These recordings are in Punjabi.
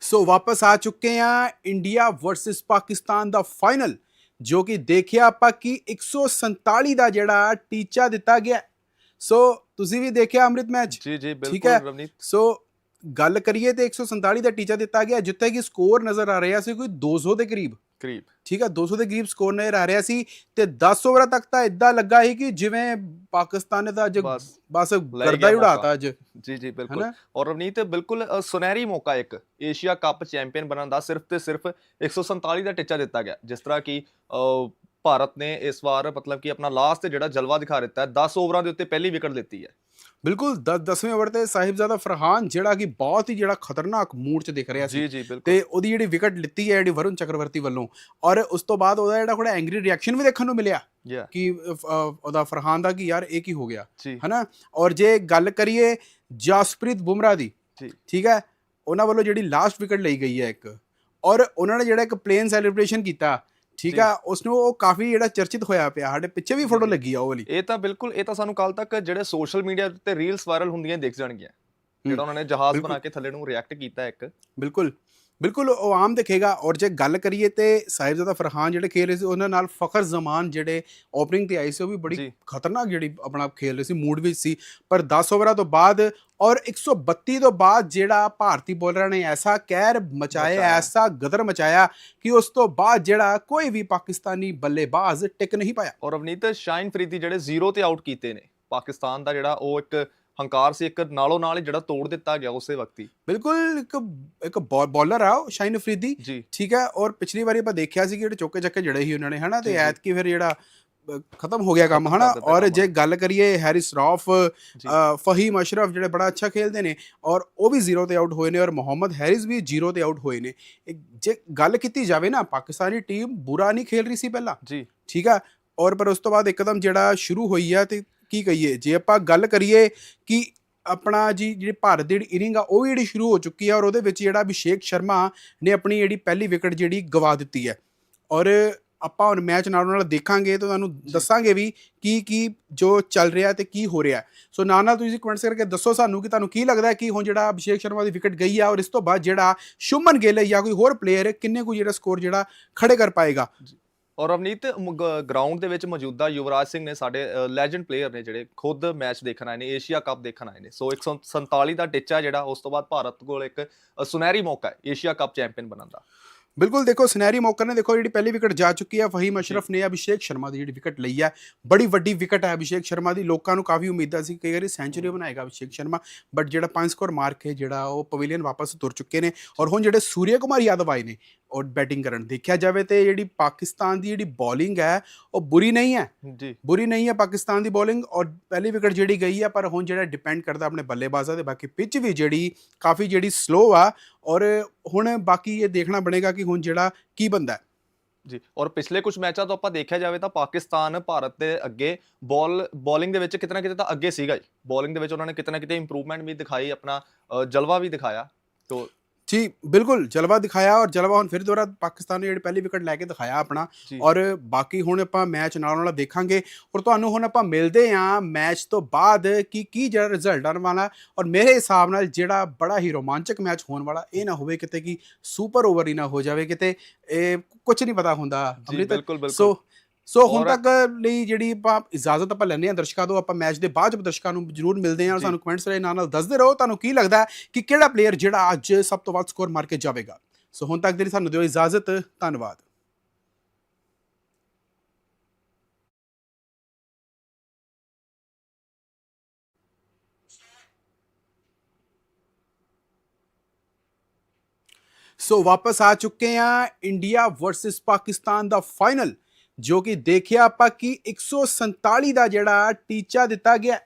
ਸੋ ਵਾਪਸ ਆ ਚੁੱਕੇ ਆ ਇੰਡੀਆ ਵਰਸਸ ਪਾਕਿਸਤਾਨ ਦਾ ਫਾਈਨਲ ਜੋ ਕਿ ਦੇਖਿਆ ਆਪਾਂ ਕਿ 147 ਦਾ ਜਿਹੜਾ ਟੀਚਾ ਦਿੱਤਾ ਗਿਆ। ਸੋ ਤੁਸੀਂ ਵੀ ਦੇਖਿਆ ਅੰਮ੍ਰਿਤ ਮੈਚ? ਜੀ ਜੀ ਠੀਕ ਹੈ। ਬਿਲਕੁਲ ਰਵਨੀਤ। ਸੋ ਗੱਲ ਕਰੀਏ ਤੇ 147 ਦਾ ਟੀਚਾ ਦਿੱਤਾ ਗਿਆ ਜਿੱਥੇ ਕਿ ਸਕੋਰ ਨਜ਼ਰ ਆ ਰਿਹਾ ਸੀ ਕੋਈ 200 ਦੇ ਕਰੀਬ। ਕਰੀਬ। ਠੀਕ ਹੈ 200 ਦੇ ਕਰੀਬ ਸਕੋਰ ਨਜ਼ਰ ਆ ਰਿਹਾ ਸੀ ਤੇ 10 ਓਵਰਾਂ ਤੱਕ ਤਾਂ ਇਦਾਂ ਲੱਗਾ ਸੀ ਕਿ ਜਿਵੇਂ ਪਾਕਿਸਤਾਨ ਨੇ ਤਾਂ ਅੱਜ ਬਸ ਗਰਦਾ ਹੀ। ਉਡਾਤਾ ਅੱਜ। ਜੀ ਜੀ ਬਿਲਕੁਲ। ਔਰ ਰਵਨੀਤ ਬਿਲਕੁਲ ਸੁਨਹਿਰੀ ਮੌਕਾ ਇੱਕ ਏਸ਼ੀਆ ਕੱਪ ਚੈਂਪੀਅਨ ਬਣਨ ਦਾ ਸਿਰਫ ਤੇ ਸਿਰਫ 147 ਦਾ ਟੀਚਾ ਦਿੱਤਾ ਗਿਆ ਜਿਸ ਤਰ੍ਹਾਂ ਕਿ ਭਾਰਤ ਨੇ ਇਸ ਵਾਰ ਮਤਲਬ ਕਿ ਆਪਣਾ ਲਾਸਟ ਜਿਹੜਾ ਜਲਵਾ ਦਿਖਾ ਦਿੱਤਾ ਹੈ 10 ਓਵਰਾਂ ਦੇ ਉੱਤੇ ਪਹਿਲੀ ਵਿਕਟ ਲਿੱਤੀ ਹੈ। ਬਿਲਕੁਲ 10 10ਵੇਂ ਓਵਰ ਤੇ ਸਾਹਿਬਜ਼ਾਦਾ ਫਰਹਾਨ ਜਿਹੜਾ ਕਿ ਬਹੁਤ ਹੀ ਜਿਹੜਾ ਖਤਰਨਾਕ ਮੂਡ 'ਚ ਦਿਖ ਰਿਹਾ ਸੀ ਤੇ ਉਹਦੀ ਜਿਹੜੀ ਵਿਕਟ ਲਿੱਤੀ ਹੈ ਜਿਹੜੀ ਵਰੁਣ ਚੱਕਰਵਰਤੀ ਵੱਲੋਂ ਔਰ ਉਸ ਤੋਂ ਬਾਅਦ ਉਹਦਾ ਜਿਹੜਾ ਥੋੜਾ ਐਂਗਰੀ ਰਿਐਕਸ਼ਨ ਵੀ ਦੇਖਣ ਨੂੰ ਮਿਲਿਆ ਕਿ ਉਹਦਾ ਫਰਹਾਨ ਦਾ ਕਿ ਯਾਰ ਇਹ ਕੀ ਹੋ ਗਿਆ ਹਨਾ? ਔਰ ਜੇ ਗੱਲ ਕਰੀਏ ਜਸਪ੍ਰੀਤ ਬੁਮਰਾਹ ਦੀ। ਠੀਕ ਹੈ? ਉਹਨਾਂ ਵੱਲੋਂ ਜਿਹੜੀ ਲਾਸਟ ਵਿਕਟ ਲਈ ਗਈ ਹੈ ਇੱਕ ਔਰ ਉਹਨਾਂ ਨੇ ਜਿਹੜਾ ਇੱਕ ਪਲੇਨ ਸੈਲੀਬ੍ਰੇਸ਼ਨ ਕੀਤਾ ਠੀਕ। ਹੈ ਉਸ ਨੂੰ ਉਹ ਕਾਫੀ ਜਿਹੜਾ ਚਰਚਿਤ ਹੋਇਆ ਪਿਆ ਸਾਡੇ ਪਿੱਛੇ ਵੀ ਫੋਟੋ। ਲੱਗੀ ਆ ਉਹ ਵਾਲੀ ਇਹ ਤਾਂ ਬਿਲਕੁਲ ਇਹ ਤਾਂ ਸਾਨੂੰ ਕੱਲ ਤੱਕ ਜਿਹੜੇ ਸੋਸ਼ਲ ਮੀਡੀਆ ਤੇ ਰੀਲਸ ਵਾਇਰਲ ਹੁੰਦੀਆਂ ਦਿਖ ਜਾਣਗੀਆਂ ਜਿਹੜਾ ਉਹਨਾਂ ਨੇ ਜਹਾਜ਼। ਬਣਾ ਕੇ ਥੱਲੇ ਨੂੰ ਰਿਐਕਟ ਕੀਤਾ ਇੱਕ ਬਿਲਕੁਲ ਬਿਲਕੁਲ ਉਹ ਆਮ ਦਿਖੇਗਾ ਔਰ ਜੇ ਗੱਲ ਕਰੀਏ ਤੇ ਸਾਹਿਬਜ਼ਾਦਾ ਫਰਹਾਨ ਜਿਹੜੇ ਖੇਲ ਰਹੇ ਸੀ ਉਹਨਾਂ ਨਾਲ ਫਖਰ ਜ਼ਮਾਨ ਜਿਹੜੇ ਓਪਨਿੰਗ ਤੇ ਆਏ ਸੀ ਉਹ ਵੀ ਬੜੀ। ਖਤਰਨਾਕ ਜਿਹੜੀ ਆਪਣਾ ਖੇਲ ਰਹੇ ਸੀ ਮੂਡ ਵਿੱਚ ਸੀ ਪਰ 10 ਓਵਰਾਂ ਤੋਂ ਬਾਅਦ ਔਰ 132 ਤੋਂ ਬਾਅਦ ਜਿਹੜਾ ਭਾਰਤੀ ਬੋਲਰਾਂ ਨੇ ਐਸਾ ਕਹਿਰ ਮਚਾਇਆ ਮਚਾਇਆ। ਐਸਾ ਗਦਰ ਮਚਾਇਆ ਕਿ ਉਸ ਤੋਂ ਬਾਅਦ ਜਿਹੜਾ ਕੋਈ ਵੀ ਪਾਕਿਸਤਾਨੀ ਬੱਲੇਬਾਜ਼ ਟਿਕ ਨਹੀਂ ਪਾਇਆ ਔਰ ਅਵਨੀਤ ਸ਼ਾਇਨ ਫਰੀਦੀ ਜਿਹੜੇ ਜ਼ੀਰੋ ਤੇ ਆਊਟ ਕੀਤੇ ਨੇ ਪਾਕਿਸਤਾਨ ਦਾ ਜਿਹੜਾ ਉਹ ਇੱਕ ਹੰਕਾਰ ਸੀ ਇੱਕ ਨਾਲੋਂ ਨਾਲ ਹੀ ਜਿਹੜਾ ਤੋੜ ਦਿੱਤਾ ਗਿਆ ਉਸੇ ਵਕਤ ਹੀ। ਬਿਲਕੁਲ ਇੱਕ ਇੱਕ ਬੋਲਰ ਆ ਸ਼ਾਹੀਨ ਅਫਰੀਦੀ ਠੀਕ ਹੈ ਔਰ ਪਿਛਲੀ ਵਾਰੀ ਆਪਾਂ ਦੇਖਿਆ ਸੀ ਕਿ ਜਿਹੜੇ ਚੌਕੇ ਚੱਕੇ ਜੜੇ ਸੀ ਉਹਨਾਂ ਨੇ ਹਨਾ? ਤੇ ਜੀ। ਐਤਕੀ ਫਿਰ ਜਿਹੜਾ ਖਤਮ ਹੋ ਗਿਆ ਕੰਮ ਹਨਾ? ਔਰ। ਜੇ ਗੱਲ ਕਰੀਏ ਹੈਰਿਸ ਰੌਫ ਫਹੀਮ ਅਸ਼ਰਫ ਜਿਹੜੇ ਬੜਾ ਅੱਛਾ ਖੇਲਦੇ ਨੇ ਔਰ ਉਹ ਵੀ ਜ਼ੀਰੋ ਤੇ ਆਊਟ ਹੋਏ ਨੇ ਔਰ ਮੁਹੰਮਦ ਹੈਰਿਸ ਵੀ ਜ਼ੀਰੋ ਤੇ ਆਊਟ ਹੋਏ ਨੇ। ਜੇ ਗੱਲ ਕੀਤੀ ਜਾਵੇ ਨਾ ਪਾਕਿਸਤਾਨੀ ਟੀਮ ਬੁਰਾ ਨਹੀਂ ਖੇਲ ਰਹੀ ਸੀ ਪਹਿਲਾਂ। ਜੀ। ਠੀਕ ਆ ਔਰ ਪਰ ਉਸ ਤੋਂ ਬਾਅਦ ਇੱਕਦਮ ਜਿਹੜਾ ਸ਼ੁਰੂ ਹੋਈ ਆ ਤੇ ਕੀ ਕਹੀਏ? ਜੇ ਆਪਾਂ ਗੱਲ ਕਰੀਏ ਕਿ ਆਪਣਾ ਜੀ, ਜਿਹੜੀ ਭਾਰਤ ਦੀ ਜਿਹੜੀ ਇਨਿੰਗ ਆ, ਉਹ ਵੀ ਜਿਹੜੀ ਸ਼ੁਰੂ ਹੋ ਚੁੱਕੀ ਆ ਔਰ ਉਹਦੇ ਵਿੱਚ ਜਿਹੜਾ ਅਭਿਸ਼ੇਕ ਸ਼ਰਮਾ ਨੇ ਆਪਣੀ ਜਿਹੜੀ ਪਹਿਲੀ ਵਿਕਟ ਜਿਹੜੀ ਗਵਾ ਦਿੱਤੀ ਹੈ। ਔਰ ਆਪਾਂ ਹੁਣ ਮੈਚ ਨਾਲ ਨਾਲ ਦੇਖਾਂਗੇ ਤਾਂ ਤੁਹਾਨੂੰ ਦੱਸਾਂਗੇ ਵੀ ਕੀ ਕੀ ਜੋ ਚੱਲ ਰਿਹਾ ਤੇ ਕੀ ਹੋ ਰਿਹਾ। ਸੋ ਨਾਲ ਨਾਲ ਤੁਸੀਂ ਕਮੈਂਟਸ ਕਰਕੇ ਦੱਸੋ ਸਾਨੂੰ ਕਿ ਤੁਹਾਨੂੰ ਕੀ ਲੱਗਦਾ ਕਿ ਹੁਣ ਜਿਹੜਾ ਅਭਿਸ਼ੇਕ ਸ਼ਰਮਾ ਦੀ ਵਿਕਟ ਗਈ ਆ ਔਰ ਇਸ ਤੋਂ ਬਾਅਦ ਜਿਹੜਾ ਸ਼ੁਮਨ ਗਿੱਲ ਜਾਂ ਕੋਈ ਹੋਰ ਪਲੇਅਰ ਕਿੰਨੇ ਕੁ ਜਿਹੜਾ ਸਕੋਰ ਜਿਹੜਾ ਖੜੇ ਕਰ ਪਾਏਗਾ? ਔਰ ਅਵਨੀਤ ਗਰਾਊਂਡ ਦੇ ਵਿੱਚ ਮੌਜੂਦਾ ਯੁਵਰਾਜ ਸਿੰਘ ਨੇ ਸਾਡੇ ਲੈਜੈਂਡ ਪਲੇਅਰ ਨੇ ਜਿਹੜੇ ਖੁਦ ਮੈਚ ਦੇਖਣ ਆਏ ਨੇ ਏਸ਼ੀਆ ਕੱਪ ਦੇਖਣ ਆਏ ਨੇ। ਸੋ 147 ਦਾ ਟਿੱਚਾ ਜਿਹੜਾ ਉਸ ਤੋਂ ਬਾਅਦ ਭਾਰਤ ਕੋਲ ਇੱਕ ਸੁਨਹਿਰੀ ਮੌਕਾ ਹੈ ਏਸ਼ੀਆ ਕੱਪ ਚੈਂਪੀਅਨ ਬਣਨ ਦਾ। ਬਿਲਕੁਲ ਦੇਖੋ ਸੁਨਹਿਰੀ ਮੌਕਾ ਨੇ ਦੇਖੋ ਜਿਹੜੀ ਪਹਿਲੀ ਵਿਕਟ ਜਾ ਚੁੱਕੀ ਹੈ ਫਹੀਮ ਅਸ਼ਰਫ ਨੇ ਅਭਿਸ਼ੇਕ ਸ਼ਰਮਾ ਦੀ ਜਿਹੜੀ ਵਿਕਟ ਲਈ ਹੈ। ਬੜੀ ਵੱਡੀ ਵਿਕਟ ਹੈ ਅਭਿਸ਼ੇਕ ਸ਼ਰਮਾ ਦੀ। ਲੋਕਾਂ ਨੂੰ ਕਾਫੀ ਉਮੀਦਾਂ ਸੀ ਕਈ ਵਾਰੀ ਸੈਂਚੁਰੀ ਬਣਾਏਗਾ ਅਭਿਸ਼ੇਕ ਸ਼ਰਮਾ ਬਟ ਜਿਹੜਾ ਪੰਜ ਸਕੋਰ ਮਾਰ ਕੇ ਜਿਹੜਾ ਉਹ ਪਵੇਲੀਅਨ ਵਾਪਸ ਤੁਰ ਚੁੱਕੇ ਨੇ। ਔਰ ਹੁਣ ਜਿਹੜੇ ਸੂਰਿਆ ਕੁਮਾਰ ਯਾਦਵ ਆਏ ਨੇ ਔਰ ਬੈਟਿੰਗ ਕਰਨ। ਦੇਖਿਆ ਜਾਵੇ ਤੇ ਜਿਹੜੀ ਪਾਕਿਸਤਾਨ ਦੀ ਜਿਹੜੀ ਬੋਲਿੰਗ ਹੈ ਉਹ ਬੁਰੀ ਨਹੀਂ ਹੈ। ਜੀ। ਬੁਰੀ ਨਹੀਂ ਹੈ ਪਾਕਿਸਤਾਨ ਦੀ ਬੋਲਿੰਗ ਔਰ ਪਹਿਲੀ ਵਿਕਟ ਜਿਹੜੀ ਗਈ ਹੈ ਪਰ ਹੁਣ ਜਿਹੜਾ ਡਿਪੈਂਡ ਕਰਦਾ ਆਪਣੇ ਬੱਲੇਬਾਜ਼ਾਂ ਦੇ ਬਾਕੀ ਪਿੱਚ ਵੀ ਜਿਹੜੀ ਕਾਫੀ ਜਿਹੜੀ ਸਲੋ ਆ ਔਰ ਹੁਣ ਬਾਕੀ ਇਹ ਦੇਖਣਾ ਬਣੇਗਾ ਕਿ ਹੁਣ ਜਿਹੜਾ ਕੀ ਬੰਦਾ ਜੀ ਔਰ ਪਿਛਲੇ ਕੁਝ ਮੈਚਾਂ ਤੋਂ ਆਪਾਂ ਦੇਖਿਆ ਜਾਵੇ ਤਾਂ ਪਾਕਿਸਤਾਨ ਭਾਰਤ ਦੇ ਅੱਗੇ ਬਾਲ ਬੋਲਿੰਗ ਦੇ ਵਿੱਚ ਕਿਤਨਾ ਕਿਤੇ ਤਾਂ ਅੱਗੇ ਸੀਗਾ ਹੀ ਬੋਲਿੰਗ ਦੇ ਵਿੱਚ ਉਹਨਾਂ ਨੇ ਕਿਤਨਾ ਕਿਤੇ ਇੰਪਰੂਵਮੈਂਟ ਵੀ ਦਿਖਾਈ ਆਪਣਾ ਜਲਵਾ ਵੀ ਦਿਖਾਇਆ। ਤੋ ਜੀ ਬਿਲਕੁਲ ਜਲਵਾ ਦਿਖਾਇਆ ਔਰ ਜਲਵਾ ਹੁਣ ਫਿਰ ਦੁਬਾਰਾ ਪਾਕਿਸਤਾਨ ਨੇ ਜਿਹੜੀ ਪਹਿਲੀ ਵਿਕਟ ਲੈ ਕੇ ਦਿਖਾਇਆ ਆਪਣਾ ਔਰ ਬਾਕੀ ਹੁਣ ਆਪਾਂ ਮੈਚ ਨਾਲ ਨਾਲ ਦੇਖਾਂਗੇ ਔਰ ਤੁਹਾਨੂੰ ਹੁਣ ਆਪਾਂ ਮਿਲਦੇ ਆਂ ਮੈਚ ਤੋਂ ਬਾਅਦ ਕਿ ਕੀ ਜਿਹੜਾ ਰਿਜ਼ਲਟ ਆਉਣ ਵਾਲਾ ਔਰ ਮੇਰੇ ਹਿਸਾਬ ਨਾਲ ਜਿਹੜਾ ਬੜਾ ਹੀ ਰੋਮਾਂਚਕ ਮੈਚ ਹੋਣ ਵਾਲਾ ਇਹ ਨਾ ਹੋਵੇ ਕਿਤੇ ਕਿ ਸੁਪਰ ਓਵਰ ਹੀ ਨਾ ਹੋ ਜਾਵੇ ਕਿਤੇ ਇਹ ਕੁਝ ਨਹੀਂ ਪਤਾ ਹੁੰਦਾ ਅੰਮ੍ਰਿਤ। ਬਿਲਕੁਲ ਬਿਲਕੁਲ। ਸੋ ਸੋ ਹੁਣ ਤੱਕ ਲਈ ਜਿਹੜੀ ਆਪਾਂ ਇਜਾਜ਼ਤ ਆਪਾਂ ਲੈਂਦੇ ਹਾਂ ਦਰਸ਼ਕਾਂ ਤੋਂ ਆਪਾਂ ਮੈਚ ਦੇ ਬਾਅਦ ਚ ਦਰਸ਼ਕਾਂ ਨੂੰ ਜਰੂਰ ਮਿਲਦੇ ਜੀ। ਸਾਨੂੰ ਕਮੈਂਟਸ ਰਾਹੀਂ ਨਾਲ ਨਾਲ ਦੱਸਦੇ ਰਹੋ ਤੁਹਾਨੂੰ ਕੀ ਲੱਗਦਾ ਹੈ ਕਿ ਕਿਹੜਾ ਪਲੇਅਰ ਜਿਹੜਾ ਅੱਜ ਸਭ ਤੋਂ ਵੱਧ ਸਕੋਰ ਮਾਰ ਕੇ ਜਾਵੇਗਾ? ਸੋ ਹੁਣ ਤੱਕ ਦੇ ਲਈ ਸਾਨੂੰ ਦਿਓ ਇਜਾਜ਼ਤ ਧੰਨਵਾਦ। ਸੋ ਵਾਪਸ ਆ ਚੁੱਕੇ ਆ ਇੰਡੀਆ ਵਰਸਸ ਪਾਕਿਸਤਾਨ ਦਾ ਫਾਈਨਲ ਜੋ ਕਿ ਦੇਖਿਆ ਆਪਾਂ ਕਿ 147 ਦਾ ਜਿਹੜਾ ਟੀਚਾ ਦਿੱਤਾ ਗਿਆ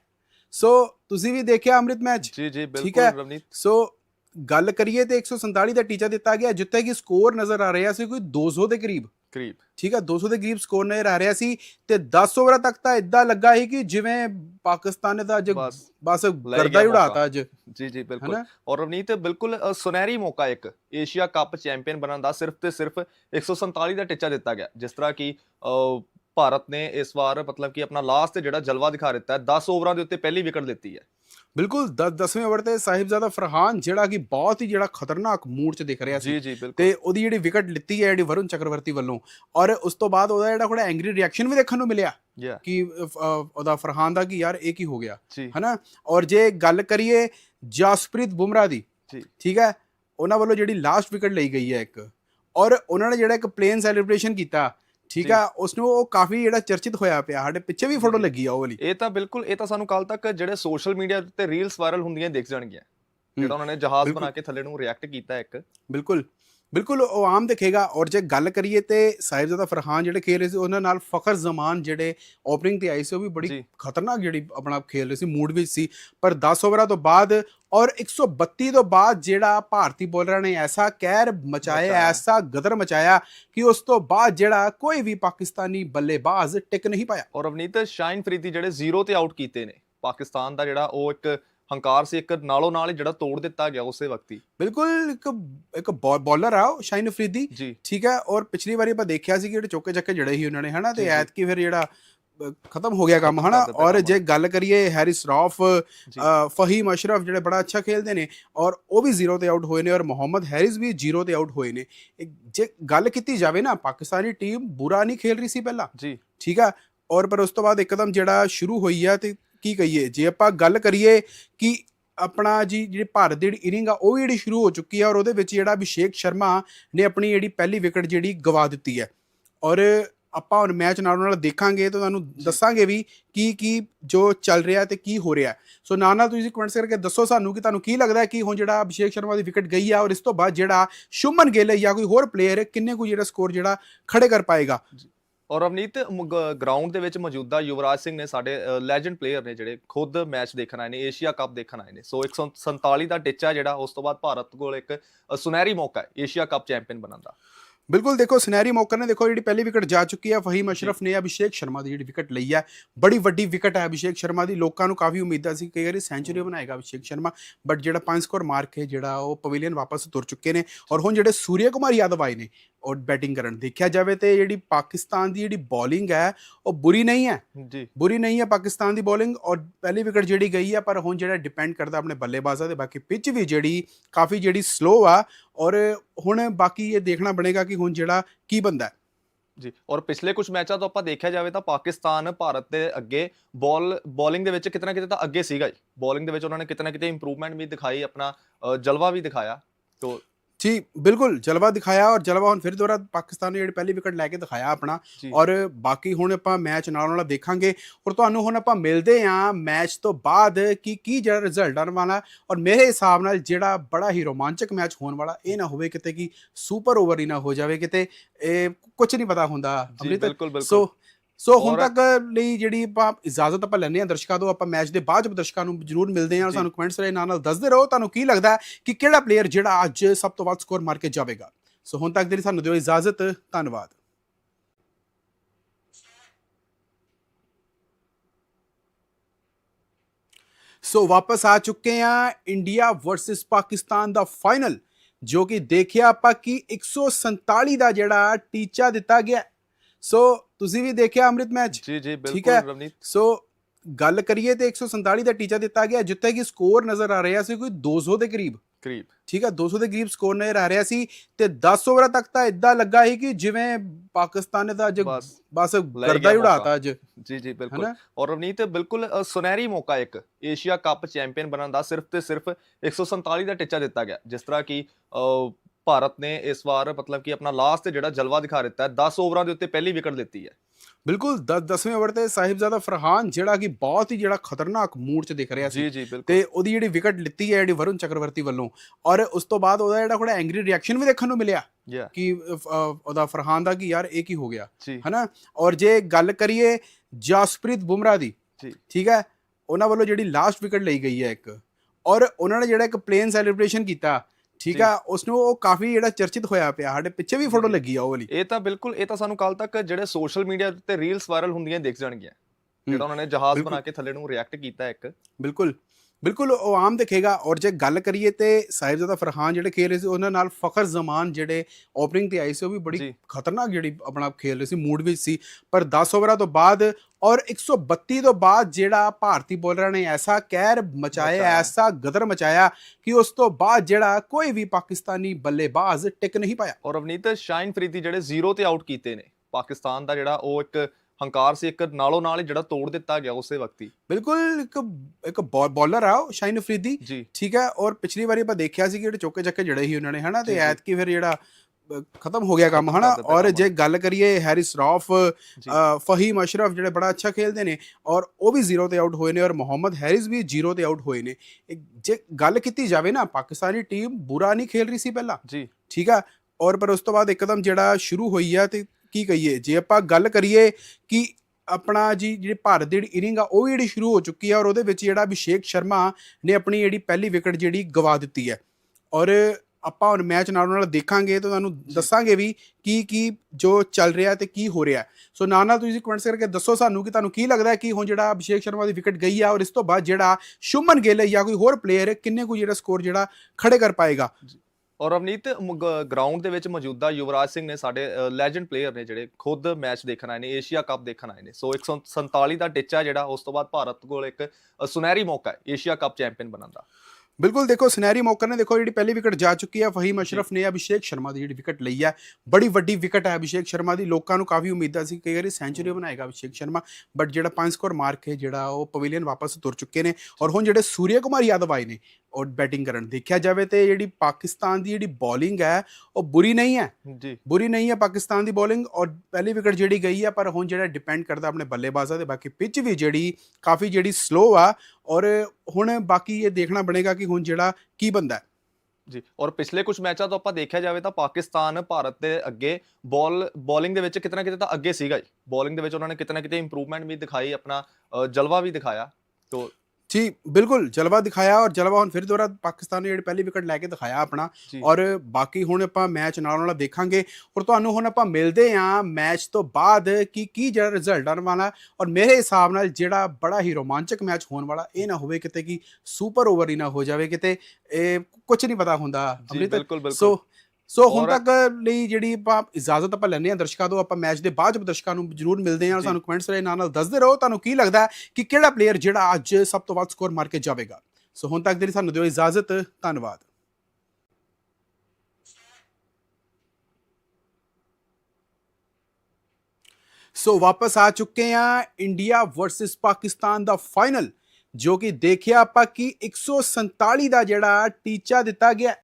ਸੋ ਤੁਸੀਂ ਵੀ ਦੇਖਿਆ ਅੰਮ੍ਰਿਤ ਮੈਚ? ਜੀ ਜੀ। ਬਿਲਕੁਲ ਰਵਨੀਤ। ਸੋ ਗੱਲ ਕਰੀਏ ਤੇ 147 ਦਾ ਟੀਚਾ ਦਿੱਤਾ ਗਿਆ ਜਿੱਥੇ ਕਿ ਸਕੋਰ ਨਜ਼ਰ ਆ ਰਿਹਾ ਸੀ ਕੋਈ 200 ਦੇ ਕਰੀਬ। ਕਰੀਬ। ਠੀਕ ਹੈ 200 ਦੇ ਕਰੀਬ ਸਕੋਰ ਨਜ਼ਰ ਆ ਰਿਹਾ ਸੀ ਤੇ 10 ਓਵਰਾਂ ਤੱਕ ਤਾਂ ਇਦਾਂ ਲੱਗਾ ਸੀ ਕਿ ਜਿਵੇਂ ਪਾਕਿਸਤਾਨ ਨੇ ਤਾਂ ਅੱਜ ਬਸ ਗਰਦਾ ਹੀ। ਉਡਾਤਾ ਅੱਜ। ਜੀ ਜੀ ਬਿਲਕੁਲ। ਔਰ ਰਵਨੀਤ ਬਿਲਕੁਲ ਸੁਨਹਿਰੀ ਮੌਕਾ ਇੱਕ ਏਸ਼ੀਆ ਕੱਪ ਚੈਂਪੀਅਨ ਬਣਨ ਦਾ ਸਿਰਫ ਤੇ ਸਿਰਫ 147 ਦਾ ਟਿੱਚਾ ਦਿੱਤਾ ਗਿਆ ਜਿਸ ਤਰ੍ਹਾਂ ਕਿ ਭਾਰਤ ਨੇ ਇਸ ਵਾਰ ਮਤਲਬ ਕਿ ਆਪਣਾ ਲਾਸਟ ਜਿਹੜਾ ਜਲਵਾ ਦਿਖਾ ਦਿੱਤਾ ਹੈ 10 ਓਵਰਾਂ ਦੇ ਉੱਤੇ ਪਹਿਲੀ ਵਿਕਟ ਲਿੱਤੀ ਹੈ। ਬਿਲਕੁਲ 10ਵੇਂ ਓਵਰ ਤੇ ਸਾਹਿਬਜ਼ਾਦਾ ਫਰਹਾਨ ਜਿਹੜਾ ਕਿ ਬਹੁਤ ਹੀ ਜਿਹੜਾ ਖਤਰਨਾਕ ਮੂਡ 'ਚ ਦਿਖ ਰਿਹਾ ਸੀ ਤੇ ਉਹਦੀ ਜਿਹੜੀ ਵਿਕਟ ਲਿੱਤੀ ਹੈ ਜਿਹੜੀ ਵਰੁਣ ਚੱਕਰਵਰਤੀ ਵੱਲੋਂ ਔਰ ਉਸ ਤੋਂ ਬਾਅਦ ਉਹਦਾ ਜਿਹੜਾ ਥੋੜਾ ਐਂਗਰੀ ਰਿਐਕਸ਼ਨ ਵੀ ਦੇਖਣ ਨੂੰ ਮਿਲਿਆ ਕਿ ਉਹਦਾ ਫਰਹਾਨ ਦਾ ਕਿ ਯਾਰ ਇਹ ਕੀ ਹੋ ਗਿਆ ਹਨਾ? ਔਰ ਜੇ ਗੱਲ ਕਰੀਏ ਜਸਪ੍ਰੀਤ ਬੁਮਰਾਹ ਦੀ ਠੀਕ ਹੈ? ਉਹਨਾਂ ਵੱਲੋਂ ਜਿਹੜੀ ਲਾਸਟ ਵਿਕਟ ਲਈ ਗਈ ਹੈ ਇੱਕ ਔਰ ਉਹਨਾਂ ਨੇ ਜਿਹੜਾ ਇੱਕ ਪਲੇਨ ਸੈਲੀਬ੍ਰੇਸ਼ਨ ਕੀਤਾ ਠੀਕ। ਆ ਉਸ ਨੂੰ ਉਹ ਕਾਫੀ ਜਿਹੜਾ ਚਰਚਿਤ ਹੋਇਆ ਪਿਆ ਸਾਡੇ ਪਿੱਛੇ ਵੀ ਫੋਟੋ। ਲੱਗੀ ਆ ਉਹ ਵਾਲੀ ਇਹ ਤਾਂ ਬਿਲਕੁਲ ਇਹ ਤਾਂ ਸਾਨੂੰ ਕੱਲ ਤੱਕ ਜਿਹੜੇ ਸੋਸ਼ਲ ਮੀਡੀਆ ਤੇ ਰੀਲਸ ਵਾਇਰਲ ਹੁੰਦੀਆਂ ਦਿਖ ਜਾਣਗੀਆਂ ਜਿਹੜਾ ਉਹਨਾਂ ਨੇ ਜਹਾਜ਼। ਬਣਾ ਕੇ ਥੱਲੇ ਨੂੰ ਰਿਐਕਟ ਕੀਤਾ ਇੱਕ ਬਿਲਕੁਲ ਬਿਲਕੁਲ ਉਹ ਆਮ ਦਿਖੇਗਾ ਔਰ ਜੇ ਗੱਲ ਕਰੀਏ ਤੇ ਸਾਹਿਬਜ਼ਾਦਾ ਫਰਹਾਨ ਜਿਹੜੇ ਖੇਲ ਰਹੇ ਸੀ ਉਹਨਾਂ ਨਾਲ ਫਖਰ ਜ਼ਮਾਨ ਜਿਹੜੇ ਓਪਨਿੰਗ ਤੇ ਆਏ ਸੀ ਉਹ ਵੀ ਬੜੀ ਖਤਰਨਾਕ ਜਿਹੜੀ ਆਪਣਾ ਖੇਲ ਰਹੇ ਸੀ ਮੂਡ ਵਿੱਚ ਸੀ। ਪਰ 10 ਓਵਰਾਂ ਤੋਂ ਬਾਅਦ ਔਰ 132 ਤੋਂ ਬਾਅਦ ਜਿਹੜਾ ਭਾਰਤੀ ਬੋਲਰਾਂ ਨੇ ਐਸਾ ਕਹਿਰ ਮਚਾਇਆ ਮਚਾਇਆ। ਐਸਾ ਗਦਰ ਮਚਾਇਆ ਕਿ ਉਸ ਤੋਂ ਬਾਅਦ ਜਿਹੜਾ ਕੋਈ ਵੀ ਪਾਕਿਸਤਾਨੀ ਬੱਲੇਬਾਜ਼ ਟਿਕ ਨਹੀਂ ਪਾਇਆ। ਔਰ ਅਵਨੀਤ ਸ਼ਾਇਨ ਫਰੀਦੀ ਜਿਹੜੇ ਜ਼ੀਰੋ ਤੇ ਆਊਟ ਕੀਤੇ ਨੇ ਪਾਕਿਸਤਾਨ ਦਾ ਜਿਹੜਾ ਉਹ ਇੱਕ ਹੰਕਾਰ ਸੀ ਇੱਕ ਨਾਲੋਂ ਨਾਲ ਹੀ ਜਿਹੜਾ ਤੋੜ ਦਿੱਤਾ ਗਿਆ ਉਸੇ ਵਕਤ ਹੀ। ਬਿਲਕੁਲ ਇੱਕ ਇੱਕ ਬੋਲਰ ਆ ਸ਼ਾਹੀਨ ਅਫਰੀਦੀ। ਠੀਕ ਹੈ ਔਰ ਪਿਛਲੀ ਵਾਰੀ ਆਪਾਂ ਦੇਖਿਆ ਸੀ ਕਿ ਜਿਹੜੇ ਚੌਕੇ ਚੱਕੇ ਜੜੇ ਸੀ ਉਹਨਾਂ ਨੇ ਹਨਾ? ਤੇ ਜੀ। ਐਤਕੀ ਫਿਰ ਜਿਹੜਾ ਖਤਮ ਹੋ ਗਿਆ ਕੰਮ ਹਨਾ? ਔਰ। ਜੇ ਗੱਲ ਕਰੀਏ ਹੈਰਿਸ ਰੌਫ ਫਹੀਮ ਅਸ਼ਰਫ ਜਿਹੜੇ ਬੜਾ ਅੱਛਾ ਖੇਲਦੇ ਨੇ ਔਰ ਉਹ ਵੀ ਜ਼ੀਰੋ ਤੇ ਆਊਟ ਹੋਏ ਨੇ ਔਰ ਮੁਹੰਮਦ ਹੈਰਿਸ ਵੀ ਜ਼ੀਰੋ ਤੇ ਆਊਟ ਹੋਏ ਨੇ। ਜੇ ਗੱਲ ਕੀਤੀ ਜਾਵੇ ਨਾ ਪਾਕਿਸਤਾਨੀ ਟੀਮ ਬੁਰਾ ਨਹੀਂ ਖੇਲ ਰਹੀ ਸੀ ਪਹਿਲਾਂ। ਜੀ। ਠੀਕ ਆ ਔਰ ਪਰ ਉਸ ਤੋਂ ਬਾਅਦ ਇੱਕਦਮ ਜਿਹੜਾ ਸ਼ੁਰੂ ਹੋਈ ਆ ਤੇ ਕੀ ਕਹੀਏ? ਜੇ ਆਪਾਂ ਗੱਲ ਕਰੀਏ ਕਿ ਆਪਣਾ ਜੀ ਜਿਹੜੀ ਭਾਰਤ ਦੀ ਜਿਹੜੀ ਇਨਿੰਗ ਆ, ਉਹ ਵੀ ਜਿਹੜੀ ਸ਼ੁਰੂ ਹੋ ਚੁੱਕੀ ਆ ਔਰ ਉਹਦੇ ਵਿੱਚ ਜਿਹੜਾ ਅਭਿਸ਼ੇਕ ਸ਼ਰਮਾ ਨੇ ਆਪਣੀ ਜਿਹੜੀ ਪਹਿਲੀ ਵਿਕਟ ਜਿਹੜੀ ਗਵਾ ਦਿੱਤੀ ਹੈ। ਔਰ ਆਪਾਂ ਹੁਣ ਮੈਚ ਨਾਲ ਨਾਲ ਦੇਖਾਂਗੇ ਤਾਂ ਤੁਹਾਨੂੰ ਦੱਸਾਂਗੇ ਵੀ ਕੀ ਕੀ ਜੋ ਚੱਲ ਰਿਹਾ ਤੇ ਕੀ ਹੋ ਰਿਹਾ। ਸੋ ਨਾਲ ਨਾਲ ਤੁਸੀਂ ਕਮੈਂਟਸ ਕਰਕੇ ਦੱਸੋ ਸਾਨੂੰ ਕਿ ਤੁਹਾਨੂੰ ਕੀ ਲੱਗਦਾ ਕਿ ਹੁਣ ਜਿਹੜਾ ਅਭਿਸ਼ੇਕ ਸ਼ਰਮਾ ਦੀ ਵਿਕਟ ਗਈ ਆ ਔਰ ਇਸ ਤੋਂ ਬਾਅਦ ਜਿਹੜਾ ਸ਼ੁਮਨ ਗਿੱਲ ਜਾਂ ਕੋਈ ਹੋਰ ਪਲੇਅਰ ਕਿੰਨੇ ਕੁ ਜਿਹੜਾ ਸਕੋਰ ਜਿਹੜਾ ਖੜੇ ਕਰ ਪਾਏਗਾ। ਔਰ ਅਵਨੀਤ ਗਰਾਊਂਡ ਦੇ ਵਿੱਚ ਮੌਜੂਦਾ ਯੁਵਰਾਜ ਸਿੰਘ ਨੇ ਸਾਡੇ ਲੈਜੈਂਡ ਪਲੇਅਰ ਨੇ ਜਿਹੜੇ ਖੁਦ ਮੈਚ ਦੇਖਣ ਆਏ ਨੇ ਏਸ਼ੀਆ ਕੱਪ ਦੇਖਣ ਆਏ ਨੇ। ਸੋ 147 ਦਾ ਟਿੱਚਾ ਜਿਹੜਾ ਉਸ ਤੋਂ ਬਾਅਦ ਭਾਰਤ ਕੋਲ ਇੱਕ ਸੁਨਹਿਰੀ ਮੌਕਾ ਹੈ ਏਸ਼ੀਆ ਕੱਪ ਚੈਂਪੀਅਨ ਬਣਨ ਦਾ। ਬਿਲਕੁਲ ਦੇਖੋ ਸੁਨਹਿਰੀ ਮੌਕਾ ਨੇ ਦੇਖੋ ਜਿਹੜੀ ਪਹਿਲੀ ਵਿਕਟ ਜਾ ਚੁੱਕੀ ਹੈ ਫਹੀਮ ਅਸ਼ਰਫ ਨੇ ਅਭਿਸ਼ੇਕ ਸ਼ਰਮਾ ਦੀ ਜਿਹੜੀ ਵਿਕਟ ਲਈ ਹੈ। ਬੜੀ ਵੱਡੀ ਵਿਕਟ ਹੈ ਅਭਿਸ਼ੇਕ ਸ਼ਰਮਾ ਦੀ। ਲੋਕਾਂ ਨੂੰ ਕਾਫੀ ਉਮੀਦਾਂ ਸੀ ਕਿ ਵਾਰੀ ਸੈਂਚੁਰੀ ਬਣਾਏਗਾ ਅਭਿਸ਼ੇਕ ਸ਼ਰਮਾ ਬਟ ਜਿਹੜਾ ਪੰਜ ਸਕੋਰ ਮਾਰ ਕੇ ਜਿਹੜਾ ਉਹ ਪਵੇਲੀਅਨ ਵਾਪਸ ਤੁਰ ਚੁੱਕੇ ਨੇ। ਔਰ ਹੁਣ ਜਿਹੜੇ ਸੂਰਿਆ ਕੁਮਾਰ ਯਾਦਵ ਆਏ ਨੇ ਉਹ ਬੈਟਿੰਗ ਕਰਨ। ਦੇਖਿਆ ਜਾਵੇ ਤੇ ਜਿਹੜੀ ਪਾਕਿਸਤਾਨ ਦੀ ਜਿਹੜੀ ਬੋਲਿੰਗ ਹੈ ਉਹ ਬੁਰੀ ਨਹੀਂ ਹੈ। ਜੀ। ਬੁਰੀ ਨਹੀਂ ਹੈ ਪਾਕਿਸਤਾਨ ਦੀ ਬੋਲਿੰਗ ਔਰ ਪਹਿਲੀ ਵਿਕਟ ਜਿਹੜੀ ਗਈ ਹੈ ਪਰ ਹੁਣ ਜਿਹੜਾ ਡਿਪੈਂਡ ਕਰਦਾ ਆਪਣੇ ਬੱਲੇਬਾਜ਼ਾਂ ਦੇ ਬਾਕੀ ਪਿੱਚ ਵੀ ਜਿਹੜੀ ਕਾਫੀ ਜਿਹੜੀ ਸਲੋ ਆ ਔਰ ਹੁਣ ਬਾਕੀ ਇਹ ਦੇਖਣਾ ਬਣੇਗਾ ਕਿ ਹੁਣ ਜਿਹੜਾ ਕੀ ਬੰਦਾ ਹੈ। ਜੀ ਔਰ ਪਿਛਲੇ ਕੁਝ ਮੈਚਾਂ ਤੋਂ ਆਪਾਂ ਦੇਖਿਆ ਜਾਵੇ ਤਾਂ ਪਾਕਿਸਤਾਨ ਭਾਰਤ ਦੇ ਅੱਗੇ ਬਾਲ ਬੋਲਿੰਗ ਦੇ ਵਿੱਚ ਕਿਤਨਾ ਕਿਤੇ ਤਾਂ ਅੱਗੇ ਸੀਗਾ ਹੀ ਬੋਲਿੰਗ ਦੇ ਵਿੱਚ ਉਹਨਾਂ ਨੇ ਕਿਤਨਾ ਕਿਤੇ ਇੰਪਰੂਵਮੈਂਟ ਵੀ ਦਿਖਾਈ ਆਪਣਾ ਜਲਵਾ ਵੀ ਦਿਖਾਇਆ। ਤੋ ਜੀ ਬਿਲਕੁਲ ਜਲਵਾ ਦਿਖਾਇਆ ਔਰ ਜਲਵਾ ਹੁਣ ਫਿਰ ਦੁਬਾਰਾ ਪਾਕਿਸਤਾਨ ਨੇ ਜਿਹੜੀ ਪਹਿਲੀ ਵਿਕਟ ਲੈ ਕੇ ਦਿਖਾਇਆ ਆਪਣਾ ਔਰ ਬਾਕੀ ਹੁਣ ਆਪਾਂ ਮੈਚ ਨਾਲ ਨਾਲ ਦੇਖਾਂਗੇ ਔਰ ਤੁਹਾਨੂੰ ਹੁਣ ਆਪਾਂ ਮਿਲਦੇ ਆਂ ਮੈਚ ਤੋਂ ਬਾਅਦ ਕਿ ਕੀ ਜਿਹੜਾ ਰਿਜ਼ਲਟ ਆਉਣ ਵਾਲਾ ਔਰ ਮੇਰੇ ਹਿਸਾਬ ਨਾਲ ਜਿਹੜਾ ਬੜਾ ਹੀ ਰੋਮਾਂਚਕ ਮੈਚ ਹੋਣ ਵਾਲਾ ਇਹ ਨਾ ਹੋਵੇ ਕਿਤੇ ਕਿ ਸੁਪਰ ਓਵਰ ਹੀ ਨਾ ਹੋ ਜਾਵੇ ਕਿਤੇ ਇਹ ਕੁਝ ਨਹੀਂ ਪਤਾ ਹੁੰਦਾ ਅੰਮ੍ਰਿਤ ਸੋ ਸੋ ਹੁਣ ਤੱਕ ਲਈ ਜਿਹੜੀ ਆਪਾਂ ਇਜਾਜ਼ਤ ਆਪਾਂ ਲੈਂਦੇ ਹਾਂ ਦਰਸ਼ਕਾਂ ਤੋਂ ਆਪਾਂ ਮੈਚ ਦੇ ਬਾਅਦ ਚ ਦਰਸ਼ਕਾਂ ਨੂੰ ਜਰੂਰ ਮਿਲਦੇ ਜੀ। ਸਾਨੂੰ ਕਮੈਂਟਸ ਰਾਹੀਂ ਨਾਲ ਨਾਲ ਦੱਸਦੇ ਰਹੋ ਤੁਹਾਨੂੰ ਕੀ ਲੱਗਦਾ ਕਿ ਕਿਹੜਾ ਪਲੇਅਰ ਜਿਹੜਾ ਅੱਜ ਸਭ ਤੋਂ ਵੱਧ ਸਕੋਰ ਮਾਰ ਕੇ ਜਾਵੇਗਾ ਸੋ ਹੁਣ ਤੱਕ ਦੇ ਲਈ ਸਾਨੂੰ ਦਿਓ ਇਜਾਜ਼ਤ ਧੰਨਵਾਦ ਸੋ ਵਾਪਸ ਆ ਚੁੱਕੇ ਆ ਇੰਡੀਆ ਵਰਸਸ ਪਾਕਿਸਤਾਨ ਦਾ ਫਾਈਨਲ ਜੋ ਕਿ ਦੇਖਿਆ ਆਪਾਂ ਕਿ 147 ਦਾ ਜਿਹੜਾ ਟੀਚਾ ਦਿੱਤਾ ਗਿਆ ਸੋ ਤੁਸੀਂ ਵੀ ਦੇਖਿਆ ਅੰਮ੍ਰਿਤ ਮੈਚ ਜੀ ਜੀ। ਬਿਲਕੁਲ ਰਵਨੀਤ। ਸੋ ਗੱਲ ਕਰੀਏ ਤੇ 147 ਦਾ ਟੀਚਾ ਦਿੱਤਾ ਗਿਆ ਜਿੱਥੇ ਕਿ ਸਕੋਰ ਨਜ਼ਰ ਆ ਰਿਹਾ ਸੀ ਕੋਈ 200 ਦੇ ਕਰੀਬ। ਕਰੀਬ। ਠੀਕ ਹੈ? 200 ਦੇ ਕਰੀਬ ਸਕੋਰ ਨਜ਼ਰ ਆ ਰਿਹਾ ਸੀ ਤੇ 10 ਓਵਰਾਂ ਤੱਕ ਤਾਂ ਇਦਾਂ ਲੱਗਾ ਸੀ ਕਿ ਜਿਵੇਂ ਪਾਕਿਸਤਾਨ ਨੇ ਤਾਂ ਅੱਜ ਬਸ ਗਰਦਾ ਹੀ। ਉਡਾਤਾ ਅੱਜ। ਜੀ ਜੀ ਬਿਲਕੁਲ। ਔਰ ਰਵਨੀਤ ਬਿਲਕੁਲ ਸੁਨਹਿਰੀ ਮੌਕਾ ਇੱਕ। ਏਸ਼ੀਆ ਕੱਪ ਚੈਂਪੀਅਨ ਬਣਨ ਦਾ ਸਿਰਫ ਤੇ ਸਿਰਫ 147 ਦਾ ਟਿੱਚਾ ਦਿੱਤਾ ਗਿਆ ਜਿਸ ਤਰ੍ਹਾਂ ਕਿ ਭਾਰਤ ਨੇ ਇਸ ਵਾਰ ਮਤਲਬ ਕਿ ਆਪਣਾ ਲਾਸਟ ਜਿਹੜਾ ਜਲਵਾ ਦਿਖਾ ਦਿੱਤਾ ਹੈ 10 ਓਵਰਾਂ ਦੇ ਉੱਤੇ ਪਹਿਲੀ ਵਿਕਟ ਲਿੱਤੀ ਹੈ। ਬਿਲਕੁਲ 10ਵੇਂ ਓਵਰ ਤੇ ਸਾਹਿਬਜ਼ਾਦਾ ਫਰਹਾਨ ਜਿਹੜਾ ਕਿ ਬਹੁਤ ਹੀ ਜਿਹੜਾ ਖਤਰਨਾਕ ਮੂਡ 'ਚ ਦਿਖ ਰਿਹਾ ਸੀ। ਤੇ ਉਹਦੀ ਜਿਹੜੀ ਵਿਕਟ ਲਿੱਤੀ ਹੈ ਜਿਹੜੀ ਵਰੁਣ ਚੱਕਰਵਰਤੀ ਵੱਲੋਂ ਔਰ ਉਸ ਤੋਂ ਬਾਅਦ ਉਹਦਾ ਜਿਹੜਾ ਥੋੜਾ ਐਂਗਰੀ ਰਿਐਕਸ਼ਨ ਵੀ ਦੇਖਣ ਨੂੰ ਮਿਲਿਆ ਕਿ ਉਹਦਾ ਫਰਹਾਨ ਦਾ ਕਿ ਯਾਰ ਇਹ ਕੀ ਹੋ ਗਿਆ ਹਨਾ? ਔਰ ਜੇ ਗੱਲ ਕਰੀਏ ਜਸਪ੍ਰੀਤ ਬੁਮਰਾਹ ਦੀ ਠੀਕ ਹੈ? ਉਹਨਾਂ ਵੱਲੋਂ ਜਿਹੜੀ ਲਾਸਟ ਵਿਕਟ ਲਈ ਗਈ ਹੈ ਇੱਕ ਔਰ ਉਹਨਾਂ ਨੇ ਜਿਹੜਾ ਇੱਕ ਪਲੇਨ ਸੈਲੀਬ੍ਰੇਸ਼ਨ ਕੀਤਾ ਠੀਕ। ਆ ਉਸ ਨੂੰ ਉਹ ਕਾਫੀ ਜਿਹੜਾ ਚਰਚਿਤ ਹੋਇਆ ਪਿਆ ਸਾਡੇ ਪਿੱਛੇ ਵੀ ਫੋਟੋ। ਲੱਗੀ ਆ ਉਹ ਵਾਲੀ ਇਹ ਤਾਂ ਬਿਲਕੁਲ ਇਹ ਤਾਂ ਸਾਨੂੰ ਕੱਲ ਤੱਕ ਜਿਹੜੇ ਸੋਸ਼ਲ ਮੀਡੀਆ ਤੇ ਰੀਲਸ ਵਾਇਰਲ ਹੁੰਦੀਆਂ ਦਿਖ ਜਾਣਗੀਆਂ ਜਿਹੜਾ ਉਹਨਾਂ ਨੇ ਜਹਾਜ਼। ਬਣਾ ਕੇ ਥੱਲੇ ਨੂੰ ਰਿਐਕਟ ਕੀਤਾ ਇੱਕ ਬਿਲਕੁਲ ਬਿਲਕੁਲ ਉਹ ਆਮ ਦਿਖੇਗਾ ਔਰ ਜੇ ਗੱਲ ਕਰੀਏ ਤੇ ਸਾਹਿਬਜ਼ਾਦਾ ਫਰਹਾਨ ਜਿਹੜੇ ਖੇਲ ਰਹੇ ਸੀ ਉਹਨਾਂ ਨਾਲ ਫਖਰ ਜ਼ਮਾਨ ਜਿਹੜੇ ਓਪਨਿੰਗ ਤੇ ਆਏ ਸੀ ਉਹ ਵੀ ਬੜੀ। ਖਤਰਨਾਕ ਜਿਹੜੀ ਆਪਣਾ ਖੇਲ ਰਹੇ ਸੀ ਮੂਡ ਵਿੱਚ ਸੀ ਪਰ 10 ਓਵਰਾਂ ਤੋਂ ਬਾਅਦ ਔਰ 132 ਤੋਂ ਬਾਅਦ ਜਿਹੜਾ ਭਾਰਤੀ ਬੋਲਰਾਂ ਨੇ ਐਸਾ ਕਹਿਰ ਮਚਾਇਆ ਮਚਾਇਆ। ਐਸਾ ਗਦਰ ਮਚਾਇਆ ਕਿ ਉਸ ਤੋਂ ਬਾਅਦ ਜਿਹੜਾ ਕੋਈ ਵੀ ਪਾਕਿਸਤਾਨੀ ਬੱਲੇਬਾਜ਼ ਟਿਕ ਨਹੀਂ ਪਾਇਆ ਔਰ ਅਵਨੀਤ ਸ਼ਾਇਨ ਫਰੀਦੀ ਜਿਹੜੇ ਜ਼ੀਰੋ ਤੇ ਆਊਟ ਕੀਤੇ ਨੇ ਪਾਕਿਸਤਾਨ ਦਾ ਜਿਹੜਾ ਉਹ ਇੱਕ ਹੰਕਾਰ ਸੀ ਇੱਕ ਨਾਲੋਂ ਨਾਲ ਹੀ ਜਿਹੜਾ ਤੋੜ ਦਿੱਤਾ ਗਿਆ ਉਸੇ ਵਕਤ ਹੀ। ਬਿਲਕੁਲ ਇੱਕ ਇੱਕ ਬੋਲਰ ਆ ਸ਼ਾਹੀਨ ਅਫਰੀਦੀ। ਠੀਕ ਹੈ ਔਰ ਪਿਛਲੀ ਵਾਰੀ ਆਪਾਂ ਦੇਖਿਆ ਸੀ ਕਿ ਜਿਹੜੇ ਚੌਕੇ ਚੱਕੇ ਜੜੇ ਸੀ ਉਹਨਾਂ ਨੇ ਹਨਾ? ਤੇ ਜੀ। ਐਤਕੀ ਫਿਰ ਜਿਹੜਾ ਖਤਮ ਹੋ ਗਿਆ ਕੰਮ ਹਨਾ? ਔਰ। ਜੇ ਗੱਲ ਕਰੀਏ ਹੈਰਿਸ ਰੌਫ ਫਹੀਮ ਅਸ਼ਰਫ ਜਿਹੜੇ ਬੜਾ ਅੱਛਾ ਖੇਲਦੇ ਨੇ ਔਰ ਉਹ ਵੀ ਜ਼ੀਰੋ ਤੇ ਆਊਟ ਹੋਏ ਨੇ ਔਰ ਮੁਹੰਮਦ ਹੈਰਿਸ ਵੀ ਜ਼ੀਰੋ ਤੇ ਆਊਟ ਹੋਏ ਨੇ। ਜੇ ਗੱਲ ਕੀਤੀ ਜਾਵੇ ਨਾ ਪਾਕਿਸਤਾਨੀ ਟੀਮ ਬੁਰਾ ਨਹੀਂ ਖੇਲ ਰਹੀ ਸੀ ਪਹਿਲਾਂ। ਜੀ। ਠੀਕ ਆ ਔਰ ਪਰ ਉਸ ਤੋਂ ਬਾਅਦ ਇੱਕਦਮ ਜਿਹੜਾ ਸ਼ੁਰੂ ਹੋਈ ਆ ਤੇ ਕੀ ਕਹੀਏ? ਜੇ ਆਪਾਂ ਗੱਲ ਕਰੀਏ ਕਿ ਆਪਣਾ ਜੀ ਜਿਹੜੀ ਭਾਰਤ ਦੀ ਜਿਹੜੀ ਇਨਿੰਗ ਆ, ਉਹ ਵੀ ਜਿਹੜੀ ਸ਼ੁਰੂ ਹੋ ਚੁੱਕੀ ਆ ਔਰ ਉਹਦੇ ਵਿੱਚ ਜਿਹੜਾ ਅਭਿਸ਼ੇਕ ਸ਼ਰਮਾ ਨੇ ਆਪਣੀ ਜਿਹੜੀ ਪਹਿਲੀ ਵਿਕਟ ਜਿਹੜੀ ਗਵਾ ਦਿੱਤੀ ਹੈ। ਔਰ ਆਪਾਂ ਹੁਣ ਮੈਚ ਨਾਲ ਨਾਲ ਦੇਖਾਂਗੇ ਤਾਂ ਤੁਹਾਨੂੰ ਦੱਸਾਂਗੇ ਵੀ ਕੀ ਕੀ ਜੋ ਚੱਲ ਰਿਹਾ ਤੇ ਕੀ ਹੋ ਰਿਹਾ। ਸੋ ਨਾਲ ਨਾਲ ਤੁਸੀਂ ਕਮੈਂਟਸ ਕਰਕੇ ਦੱਸੋ ਸਾਨੂੰ ਕਿ ਤੁਹਾਨੂੰ ਕੀ ਲੱਗਦਾ ਕਿ ਹੁਣ ਜਿਹੜਾ ਅਭਿਸ਼ੇਕ ਸ਼ਰਮਾ ਦੀ ਵਿਕਟ ਗਈ ਆ ਔਰ ਇਸ ਤੋਂ ਬਾਅਦ ਜਿਹੜਾ ਸ਼ੁਮਨ ਗਿੱਲ ਜਾਂ ਕੋਈ ਹੋਰ ਪਲੇਅਰ ਕਿੰਨੇ ਕੁ ਜਿਹੜਾ ਸਕੋਰ ਜਿਹੜਾ ਖੜੇ ਕਰ ਪਾਏਗਾ। ਔਰ ਅਵਨੀਤ ਗਰਾਊਂਡ ਦੇ ਵਿੱਚ ਮੌਜੂਦਾ ਯੁਵਰਾਜ ਸਿੰਘ ਨੇ ਸਾਡੇ ਲੈਜੈਂਡ ਪਲੇਅਰ ਨੇ ਜਿਹੜੇ ਖੁਦ ਮੈਚ ਦੇਖਣ ਆਏ ਨੇ ਏਸ਼ੀਆ ਕੱਪ ਦੇਖਣ ਆਏ ਨੇ। ਸੋ 147 ਦਾ ਟਿੱਚਾ ਜਿਹੜਾ ਉਸ ਤੋਂ ਬਾਅਦ ਭਾਰਤ ਕੋਲ ਇੱਕ ਸੁਨਹਿਰੀ ਮੌਕਾ ਹੈ ਏਸ਼ੀਆ ਕੱਪ ਚੈਂਪੀਅਨ ਬਣਨ ਦਾ। ਬਿਲਕੁਲ ਦੇਖੋ ਸੁਨਹਿਰੀ ਮੌਕਾ ਨੇ ਦੇਖੋ ਜਿਹੜੀ ਪਹਿਲੀ ਵਿਕਟ ਜਾ ਚੁੱਕੀ ਹੈ ਫਹੀਮ ਅਸ਼ਰਫ ਨੇ ਅਭਿਸ਼ੇਕ ਸ਼ਰਮਾ ਦੀ ਜਿਹੜੀ ਵਿਕਟ ਲਈ ਹੈ। ਬੜੀ ਵੱਡੀ ਵਿਕਟ ਹੈ ਅਭਿਸ਼ੇਕ ਸ਼ਰਮਾ ਦੀ। ਲੋਕਾਂ ਨੂੰ ਕਾਫੀ ਉਮੀਦਾਂ ਸੀ ਕਿ ਵਾਰੀ ਸੈਂਚੁਰੀ ਬਣਾਏਗਾ ਅਭਿਸ਼ੇਕ ਸ਼ਰਮਾ ਬਟ ਜਿਹੜਾ ਪੰਜ ਸਕੋਰ ਮਾਰ ਕੇ ਜਿਹੜਾ ਉਹ ਪਵੇਲੀਅਨ ਵਾਪਸ ਤੁਰ ਚੁੱਕੇ ਨੇ। ਔਰ ਹੁਣ ਜਿਹੜੇ ਸੂਰਿਆ ਕੁਮਾਰ ਯਾਦਵ ਆਏ ਨੇ ਉਹ ਬੈਟਿੰਗ ਕਰਨ। ਦੇਖਿਆ ਜਾਵੇ ਤੇ ਜਿਹੜੀ ਪਾਕਿਸਤਾਨ ਦੀ ਜਿਹੜੀ ਬੋਲਿੰਗ ਹੈ ਉਹ ਬੁਰੀ ਨਹੀਂ ਹੈ। ਜੀ। ਬੁਰੀ ਨਹੀਂ ਹੈ ਪਾਕਿਸਤਾਨ ਦੀ ਬੋਲਿੰਗ ਔਰ ਪਹਿਲੀ ਵਿਕਟ ਜਿਹੜੀ ਗਈ ਹੈ ਪਰ ਹੁਣ ਜਿਹੜਾ ਡਿਪੈਂਡ ਕਰਦਾ ਆਪਣੇ ਬੱਲੇਬਾਜ਼ਾਂ ਤੇ। ਬਾਕੀ ਪਿੱਚ ਵੀ ਜਿਹੜੀ ਕਾਫੀ ਜਿਹੜੀ ਸਲੋ ਆ ਔਰ ਹੁਣ ਬਾਕੀ ਇਹ ਦੇਖਣਾ ਬਣੇਗਾ ਕਿ ਹੁਣ ਜਿਹੜਾ ਕੀ ਬੰਦਾ ਹੈ। ਜੀ ਔਰ ਪਿਛਲੇ ਕੁਝ ਮੈਚਾਂ ਤੋਂ ਆਪਾਂ ਦੇਖਿਆ ਜਾਵੇ ਤਾਂ ਪਾਕਿਸਤਾਨ ਭਾਰਤ ਦੇ ਅੱਗੇ ਬਾਲ ਬੋਲਿੰਗ ਦੇ ਵਿੱਚ ਕਿਤਨਾ ਕਿਤੇ ਤਾਂ ਅੱਗੇ ਸੀਗਾ ਹੀ ਬੋਲਿੰਗ ਦੇ ਵਿੱਚ ਉਹਨਾਂ ਨੇ ਕਿਤਨਾ ਕਿਤੇ ਇੰਪਰੂਵਮੈਂਟ ਵੀ ਦਿਖਾਈ ਆਪਣਾ ਜਲਵਾ ਵੀ ਦਿਖਾਇਆ। ਤੋ ਜੀ ਬਿਲਕੁਲ ਜਲਵਾ ਦਿਖਾਇਆ ਔਰ ਜਲਵਾ ਹੁਣ ਫਿਰ ਦੁਬਾਰਾ ਪਾਕਿਸਤਾਨ ਨੇ ਜਿਹੜੀ ਪਹਿਲੀ ਵਿਕਟ ਲੈ ਕੇ ਦਿਖਾਇਆ ਆਪਣਾ ਔਰ ਬਾਕੀ ਹੁਣ ਆਪਾਂ ਮੈਚ ਨਾਲ ਨਾਲ ਦੇਖਾਂਗੇ ਔਰ ਤੁਹਾਨੂੰ ਹੁਣ ਆਪਾਂ ਮਿਲਦੇ ਆਂ ਮੈਚ ਤੋਂ ਬਾਅਦ ਕਿ ਕੀ ਜਿਹੜਾ ਰਿਜ਼ਲਟ ਆਉਣ ਵਾਲਾ ਔਰ ਮੇਰੇ ਹਿਸਾਬ ਨਾਲ ਜਿਹੜਾ ਬੜਾ ਹੀ ਰੋਮਾਂਚਕ ਮੈਚ ਹੋਣ ਵਾਲਾ ਇਹ ਨਾ ਹੋਵੇ ਕਿਤੇ ਕਿ ਸੁਪਰ ਓਵਰ ਹੀ ਨਾ ਹੋ ਜਾਵੇ ਕਿਤੇ ਇਹ ਕੁਝ ਨਹੀਂ ਪਤਾ ਹੁੰਦਾ ਅੰਮ੍ਰਿਤ ਸੋ ਸੋ ਹੁਣ ਤੱਕ ਲਈ ਜਿਹੜੀ ਆਪਾਂ ਇਜਾਜ਼ਤ ਆਪਾਂ ਲੈਂਦੇ ਹਾਂ ਦਰਸ਼ਕਾਂ ਤੋਂ ਆਪਾਂ ਮੈਚ ਦੇ ਬਾਅਦ ਚ ਦਰਸ਼ਕਾਂ ਨੂੰ ਜ਼ਰੂਰ ਮਿਲਦੇ ਜੀ। ਸਾਨੂੰ ਕਮੈਂਟਸ ਰਾਹੀਂ ਨਾਲ ਨਾਲ ਦੱਸਦੇ ਰਹੋ। ਤੁਹਾਨੂੰ ਕੀ ਲੱਗਦਾ ਕਿ ਕਿਹੜਾ ਪਲੇਅਰ ਜਿਹੜਾ ਅੱਜ ਸਭ ਤੋਂ ਵੱਧ ਸਕੋਰ ਮਾਰ ਕੇ ਜਾਵੇਗਾ? ਸੋ ਹੁਣ ਤੱਕ ਦੇ ਲਈ ਸਾਨੂੰ ਦਿਓ ਇਜਾਜ਼ਤ। ਧੰਨਵਾਦ। ਸੋ ਵਾਪਸ ਆ ਚੁੱਕੇ ਆ ਇੰਡੀਆ ਵਰਸਸ ਪਾਕਿਸਤਾਨ ਦਾ ਫਾਈਨਲ ਜੋ ਕਿ ਦੇਖਿਆ ਆਪਾਂ ਕਿ 147 ਦਾ ਜਿਹੜਾ ਟੀਚਾ ਦਿੱਤਾ ਗਿਆ